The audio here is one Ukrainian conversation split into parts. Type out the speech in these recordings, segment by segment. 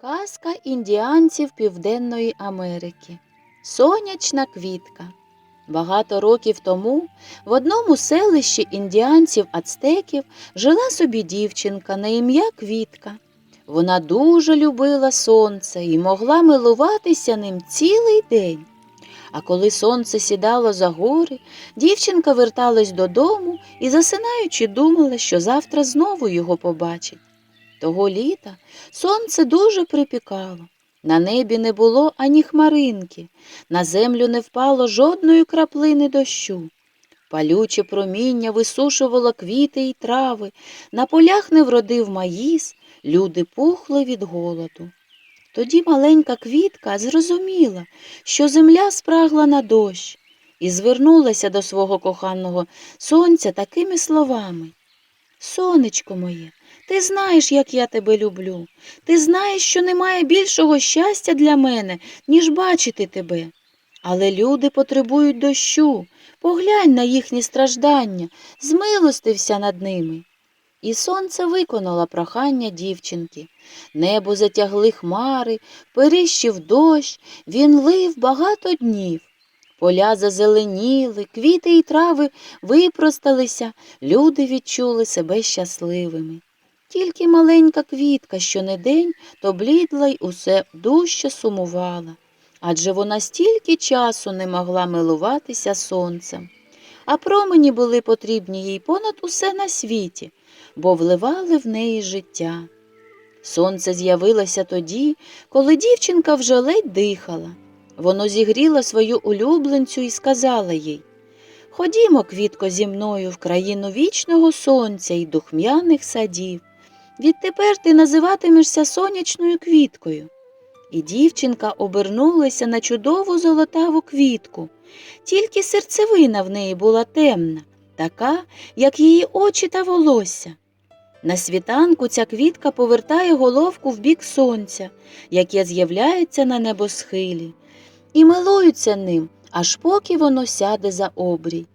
Казка індіанців Південної Америки. Сонячна квітка. Багато років тому в одному селищі індіанців ацтеків жила собі дівчинка на ім'я Квітка. Вона дуже любила сонце і могла милуватися ним цілий день. А коли сонце сідало за гори, дівчинка верталась додому і, засинаючи, думала, що завтра знову його побачить. Того літа сонце дуже припікало. На небі не було ані хмаринки, на землю не впало жодної краплини дощу. Палюче проміння висушувало квіти й трави, на полях не вродив маїс, люди пухли від голоду. Тоді маленька квітка зрозуміла, що земля спрагла на дощ, і звернулася до свого коханого сонця такими словами. Сонечко моє, ти знаєш, як я тебе люблю. Ти знаєш, що немає більшого щастя для мене, ніж бачити тебе. Але люди потребують дощу. Поглянь на їхні страждання, змилостився над ними. І сонце виконало прохання дівчинки. Небо затягли хмари, періщив дощ, він лив багато днів. Поля зазеленіли, квіти й трави випросталися, люди відчули себе щасливими. Тільки маленька квітка щонедень то блідла й усе дужче сумувала, адже вона стільки часу не могла милуватися сонцем. А промені були потрібні їй понад усе на світі, бо вливали в неї життя. Сонце з'явилося тоді, коли дівчинка вже ледь дихала. Воно зігріло свою улюбленцю і сказала їй Ходімо, квітко, зі мною в країну вічного сонця і духмяних садів. Відтепер ти називатимешся сонячною квіткою. І дівчинка обернулася на чудову золотаву квітку, тільки серцевина в неї була темна, така, як її очі та волосся. На світанку ця квітка повертає головку в бік сонця, яке з'являється на небосхилі, і милуються ним, аж поки воно сяде за обрій.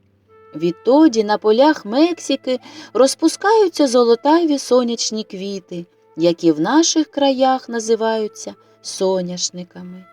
Відтоді на полях Мексики розпускаються золотаві сонячні квіти, які в наших краях називаються соняшниками.